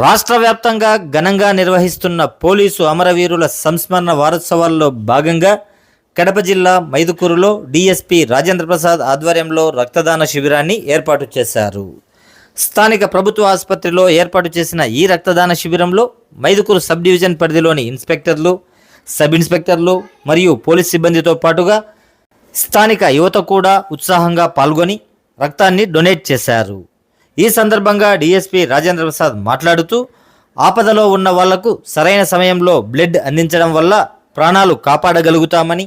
రాష్ట్ర వ్యాప్తంగా ఘనంగా నిర్వహిస్తున్న పోలీసు అమరవీరుల సంస్మరణ వారోత్సవాల్లో భాగంగా కడప జిల్లా మైదుకూరులో డీఎస్పీ రాజేంద్ర ప్రసాద్ ఆధ్వర్యంలో రక్తదాన శిబిరాన్ని ఏర్పాటు చేశారు. స్థానిక ప్రభుత్వ ఆసుపత్రిలో ఏర్పాటు చేసిన ఈ రక్తదాన శిబిరంలో మైదుకూరు సబ్ డివిజన్ పరిధిలోని ఇన్స్పెక్టర్లు సబ్ ఇన్స్పెక్టర్లు మరియు పోలీస్ సిబ్బందితో పాటుగా స్థానిక యువత కూడా ఉత్సాహంగా పాల్గొని రక్తాన్ని డొనేట్ చేశారు. ఈ సందర్భంగా డీఎస్పీ రాజేంద్ర ప్రసాద్ మాట్లాడుతూ ఆపదలో ఉన్న వాళ్ళకు సరైన సమయంలో బ్లడ్ అందించడం వల్ల ప్రాణాలు కాపాడగలుగుతామని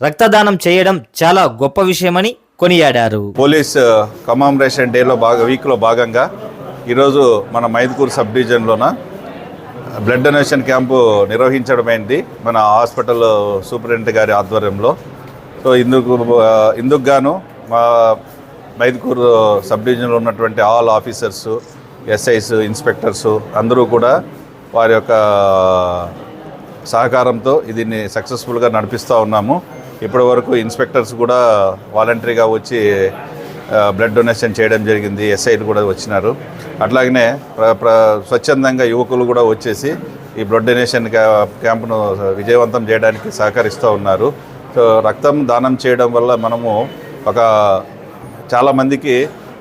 రక్తదానం చేయడం చాలా గొప్ప విషయమని కొనియాడారు. పోలీస్ కమామరేషన్ డేలో భాగ వీక్లో భాగంగా ఈరోజు మన మైదుకూరు సబ్ డివిజన్లోన బ్లడ్ డొనేషన్ క్యాంపు నిర్వహించడమైంది మన హాస్పిటల్ సూపరింటెండెంట్ గారి ఆధ్వర్యంలో. సో ఇందుకు ఇందుకు గాను మా మైదుకూరు సబ్ డివిజన్లో ఉన్నటువంటి ఆల్ ఆఫీసర్స్ ఎస్ఐస్ ఇన్స్పెక్టర్స్ అందరూ కూడా వారి యొక్క సహకారంతో దీన్ని సక్సెస్ఫుల్గా నడిపిస్తూ ఉన్నాము. ఇప్పటి వరకు ఇన్స్పెక్టర్స్ కూడా వాలంటరీగా వచ్చి బ్లడ్ డొనేషన్ చేయడం జరిగింది. ఎస్ఐలు కూడా వచ్చినారు. అట్లాగనే ప్ర ప్ర స్వచ్ఛందంగా యువకులు కూడా వచ్చేసి ఈ బ్లడ్ డొనేషన్ క్యా- క్యాంపును విజయవంతం చేయడానికి సహకరిస్తూ ఉన్నారు. సో రక్తం దానం చేయడం వల్ల మనము ఒక చాలామందికి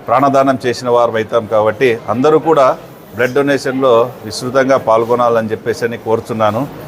ప్రాణదానం చేసిన వారు అవుతాం కాబట్టి అందరూ కూడా బ్లడ్ డొనేషన్లో విస్తృతంగా పాల్గొనాలని చెప్పేసి అని కోరుతున్నాను.